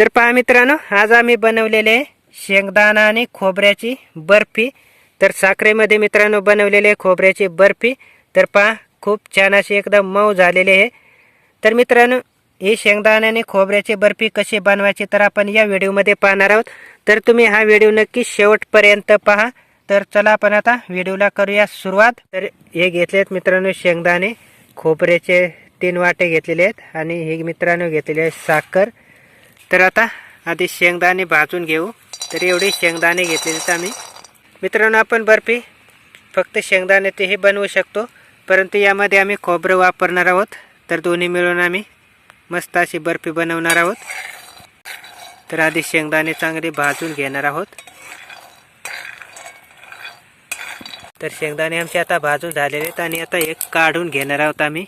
तर पहा मित्रांनो आज आम्ही बनवलेले आहे शेंगदाणा आणि खोबऱ्याची बर्फी. तर साखरेमध्ये मित्रांनो बनवलेले खोबऱ्याची बर्फी. तर पहा खूप छान अशी एकदम मऊ झालेली आहे. तर मित्रांनो ही शेंगदाणा आणि खोबऱ्याची बर्फी कशी बनवायची तर आपण या व्हिडिओमध्ये पाहणार आहोत. तर तुम्ही हा व्हिडिओ नक्की शेवटपर्यंत पहा. तर चला आपण आता व्हिडिओला करूया सुरुवात. तर हे घेतलेत मित्रांनो शेंगदाणे. खोबऱ्याचे तीन वाटे घेतलेले आहेत आणि हे मित्रांनो घेतलेले आहे साखर. तर आता आधी शेंगदाणे भाजून घेऊ. तर एवढे शेंगदाणे घेतलेले आम्ही. मित्रांनो आपण बर्फी फक्त शेंगदाणे ते हे बनवू शकतो. परंतु यामध्ये आम्ही खोबरं वापरणार आहोत. तर दोन्ही मिळून आम्ही मस्त अशी बर्फी बनवणार आहोत. तर आधी शेंगदाणे चांगले भाजून घेणार आहोत. तर शेंगदाणे आमचे आता भाजून झालेले आहेत आणि आता एक काढून घेणार आहोत आम्ही.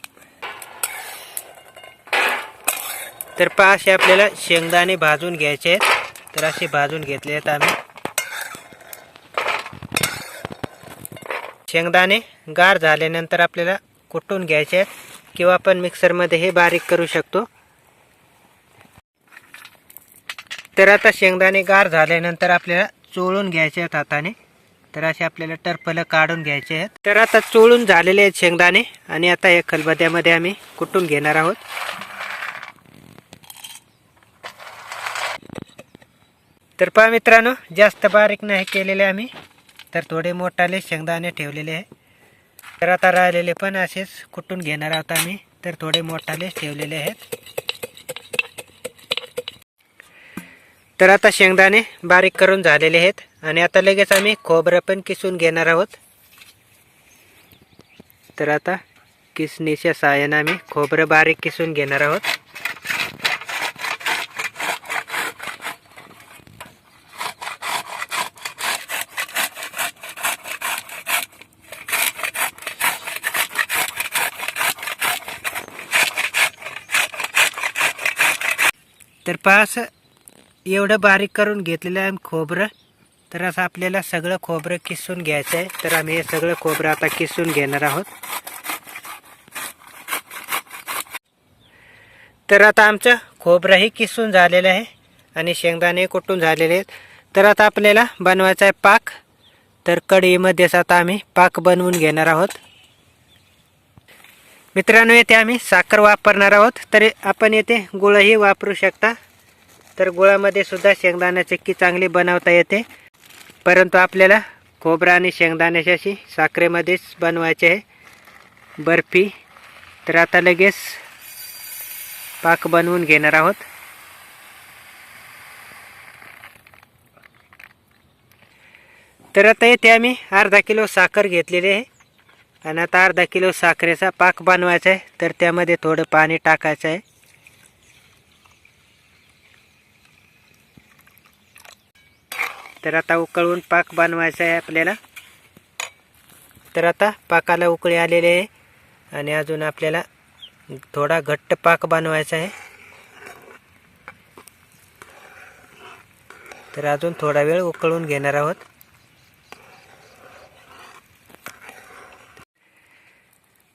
तर पहा असे आपल्याला शेंगदाणे भाजून घ्यायचे आहेत. तर असे भाजून घेतले आहेत आम्ही. शेंगदाणे गार झाल्यानंतर आपल्याला कुटून घ्यायचे आहेत. किंवा आपण मिक्सरमध्ये हे बारीक करू शकतो. तर आता शेंगदाणे गार झाल्यानंतर आपल्याला चोळून घ्यायचे आहेत हाताने. तर असे आपल्याला टरफलं काढून घ्यायचे आहेत. तर आता चोळून झालेले आहेत शेंगदाणे. आणि आता या खलबद्यामध्ये आम्ही कुटून घेणार आहोत. तर पहा मित्रांनो जास्त बारीक नाही केलेले आम्ही. तर थोडे मोठाले शेंगदाणे ठेवलेले आहे. तर आता राहिलेले पण असेच कुटून घेणार आहोत आम्ही. तर थोडे मोठाले ठेवलेले आहेत. तर आता शेंगदाणे बारीक करून झालेले आहेत. आणि आता लगेच आम्ही खोबरं पण किसून घेणार आहोत. तर आता किसणीच्या सहाय्याने आम्ही खोबरं बारीक किसून घेणार आहोत. तर पास एवढं बारीक करून घेतलेलं आहे खोबरं. तर असं आपल्याला सगळं खोबरं किसून घ्यायचं आहे. तर आम्ही हे सगळं खोबरं आता किसून घेणार आहोत. तर आता आमचं खोबरंही किसून झालेलं आहे आणि शेंगदाणे कुटून झालेले आहेत. तर आता आपल्याला बनवायचा आहे पाक. तर कढईमध्येच आता आम्ही पाक बनवून घेणार आहोत. मित्रांनो येथे आम्ही साखर वापरणार आहोत. तर आपण येथे गुळही वापरू शकता. तर गुळामध्ये सुद्धा शेंगदाणा चिक्की चांगली बनवता येते. परंतु आपल्याला खोबरा आणि शेंगदाण्याची साखरेमध्येच बनवायचे आहे. बर्फी. तर आता लगेच पाक बनवून घेणार आहोत. तर आता येथे आम्ही अर्धा किलो साखर घेतलेली आहे. आणि आता अर्धा किलो साखरेचा पाक बनवायचा आहे. तर त्यामध्ये थोडं पाणी टाकायचं आहे. तर आता उकळून पाक बनवायचा आहे आपल्याला. तर आता पाकाला उकळी आलेले आहे. आणि अजून आपल्याला थोडा घट्ट पाक बनवायचा आहे. तर अजून थोडा वेळ उकळून घेणार आहोत.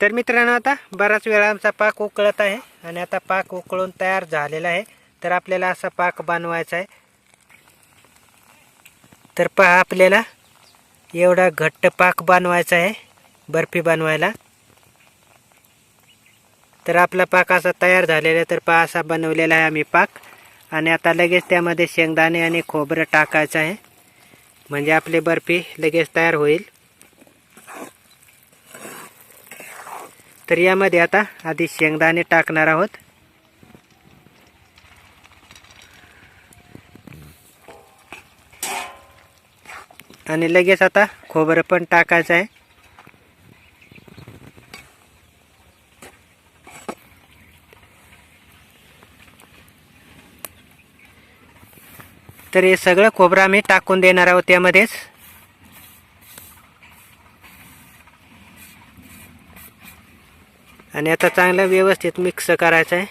तर मित्रांनो आता बराच वेळा आमचा पाक उकळत आहे आणि आता पाक उकळून तयार झालेला आहे. तर आपल्याला असा पाक बनवायचा आहे. तर पहा आपल्याला एवढा घट्ट पाक बनवायचा आहे बर्फी बनवायला. तर आपला पाक असा तयार झालेला आहे. तर पहा असा बनवलेला आहे आम्ही पाक. आणि आता लगेच त्यामध्ये शेंगदाणे आणि खोबरं टाकायचं आहे. म्हणजे आपली बर्फी लगेच तयार होईल. तर यामध्ये आता आधी शेंगदाणे टाकणार आहोत. आणि लगेच आता खोबरं पण टाकायचं आहे. तर हे सगळं खोबरं आम्ही टाकून देणार आहोत त्यामध्येच आणि आता चांगलं व्यवस्थित मिक्स करायचं आहे.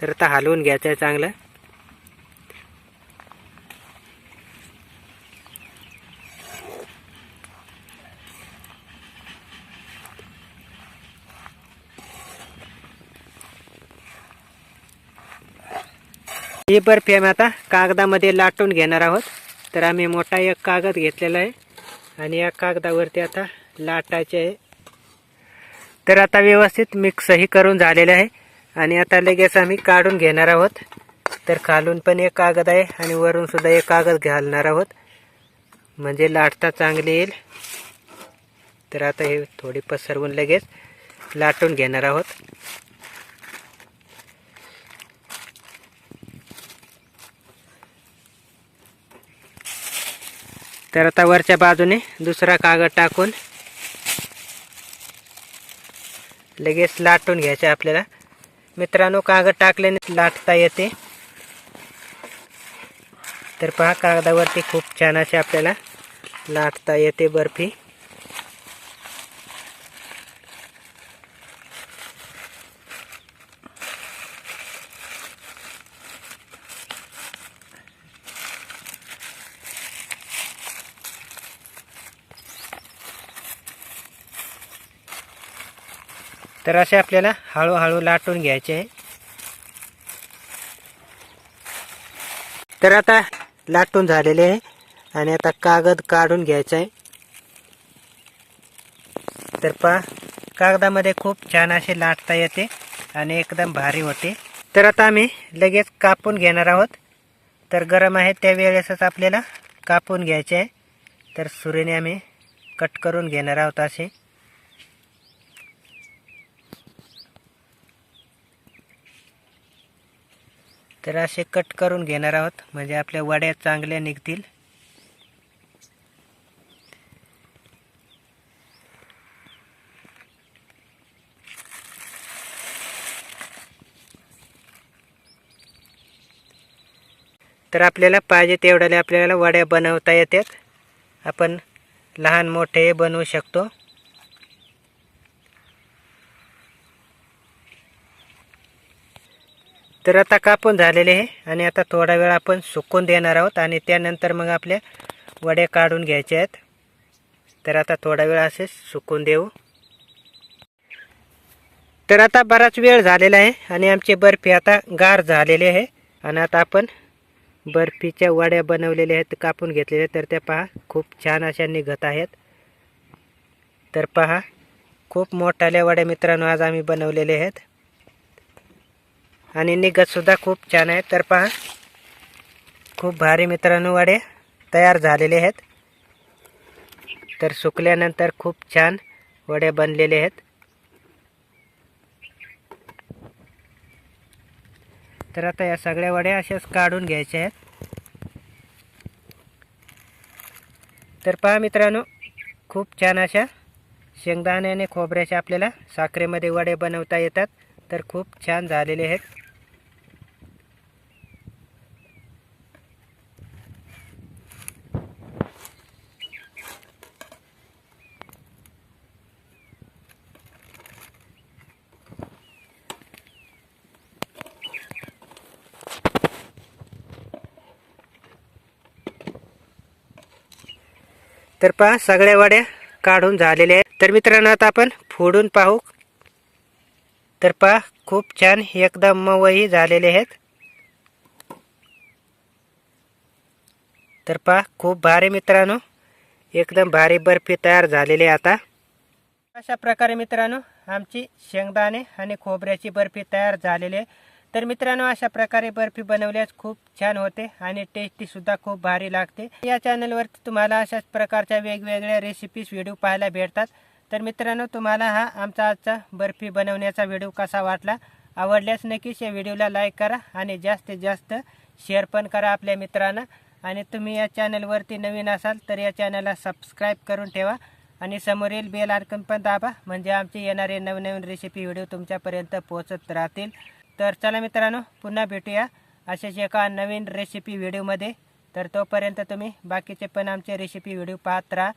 तर आता हलवून घ्यायचं आहे चांगलं. ही बर्फी आम्ही आता कागदामध्ये लाटून घेणार आहोत. तर आम्ही मोठा एक कागद घेतलेला आहे. आणि या कागदावरती आता लाटायचे आहे. तर आता व्यवस्थित मिक्सही करून झालेलं आहे. आणि आता लगेच आम्ही काढून घेणार आहोत. तर खालून पण एक कागद आहे आणि वरूनसुद्धा एक कागद घालणार आहोत. म्हणजे लाटता चांगली येईल. तर आता हे थोडी पसरवून लगेच लाटून घेणार आहोत. तर आता वरच्या बाजूने दुसरा कागद टाकून लगेच लाटून घ्यायचे आपल्याला. मित्रांनो कागद टाकल्याने लाटता येते. तर पहा कागदावरती खूप छान असे आपल्याला लाटता येते बर्फी. तर असे आपल्याला हळूहळू लाटून घ्यायचे आहे. तर आता लाटून झालेले आहे आणि आता कागद काढून घ्यायचा आहे. तर पहा कागदामध्ये खूप छान असे लाटता येते आणि एकदम भारी होते. तर आता आम्ही लगेच कापून घेणार आहोत. तर गरम आहे त्या वेळेसच आपल्याला कापून घ्यायचे आहे. तर सुरीने आम्ही कट करून घेणार आहोत असे. तर असे कट करून घेणार आहोत. म्हणजे आपल्या वड्या चांगल्या निघतील. तर आपल्याला पाहिजे तेवढ्याला आपल्याला वड्या बनवता येतात. आपण लहान मोठे बनवू शकतो. तर आता कापून झालेले आहे आणि आता थोडा वेळ आपण सुकून देणार आहोत आणि त्यानंतर मग आपल्या वड्या काढून घ्यायच्या आहेत. तर आता थोडा वेळ असे सुकून देऊ. तर आता बराच वेळ झालेला आहे आणि आमची बर्फी आता गार झालेली आहे. आणि आता आपण बर्फीच्या वड्या बनवलेल्या आहेत कापून घेतलेल्या तर त्या पहा खूप छान अशा निघत आहेत. तर पहा खूप मोठाल्या वड्या मित्रांनो आज आम्ही बनवलेले आहेत. आणि निगतसुद्धा खूप छान आहेत तर पहा खूप भारी मित्रांनो वडे तयार झालेले आहेत. तर सुकल्यानंतर खूप छान वडे बनलेले आहेत. तर आता या सगळ्या वड्या अशाच काढून घ्यायच्या आहेत. तर पहा मित्रांनो खूप छान अशा शेंगदाण्याने खोबऱ्याच्या आपल्याला साखरेमध्ये वडे बनवता येतात. तर खूप छान झालेले आहेत. तर पहा सगळ्या वड्या काढून झालेल्या आहेत. तर मित्रांनो आता आपण फोडून पाहू तर पहा खूप छान एकदम मऊही झालेले आहेत. तर पहा खूप भारी मित्रांनो. एकदम भारी बर्फी तयार झालेली आहे आता. अशा प्रकारे मित्रांनो आमची शेंगदाणे आणि खोबऱ्याची बर्फी तयार झालेली आहे. तर मित्रांनो अशा प्रकारे बर्फी बनवल्यास खूप छान होते आणि टेस्टी सुद्धा खूप भारी लागते. या चॅनलवरती तुम्हाला अशाच प्रकारच्या वेगवेगळ्या रेसिपीज व्हिडिओ पाहायला भेटतात. तर मित्रांनो तुम्हाला हा आमचा आजचा बर्फी बनवण्याचा व्हिडिओ कसा वाटला? आवडल्यास नक्कीच या व्हिडिओला लाईक करा आणि जास्तीत जास्त शेअर पण करा आपल्या मित्रांना. आणि तुम्ही या चॅनलवरती नवीन असाल तर या चॅनलला सबस्क्राईब करून ठेवा आणि समोरील बेल आयकन पण दाबा म्हणजे आमचे येणारे नवनवीन रेसिपी व्हिडिओ तुमच्यापर्यंत पोहोचत राहतील. तर चला मित्रांनो पुन्हा भेटूया अशाच एका नवीन रेसिपी व्हिडिओमध्ये तर तोपर्यंत तुम्ही बाकीचे पण आमचे रेसिपी व्हिडिओ पाहत राहा.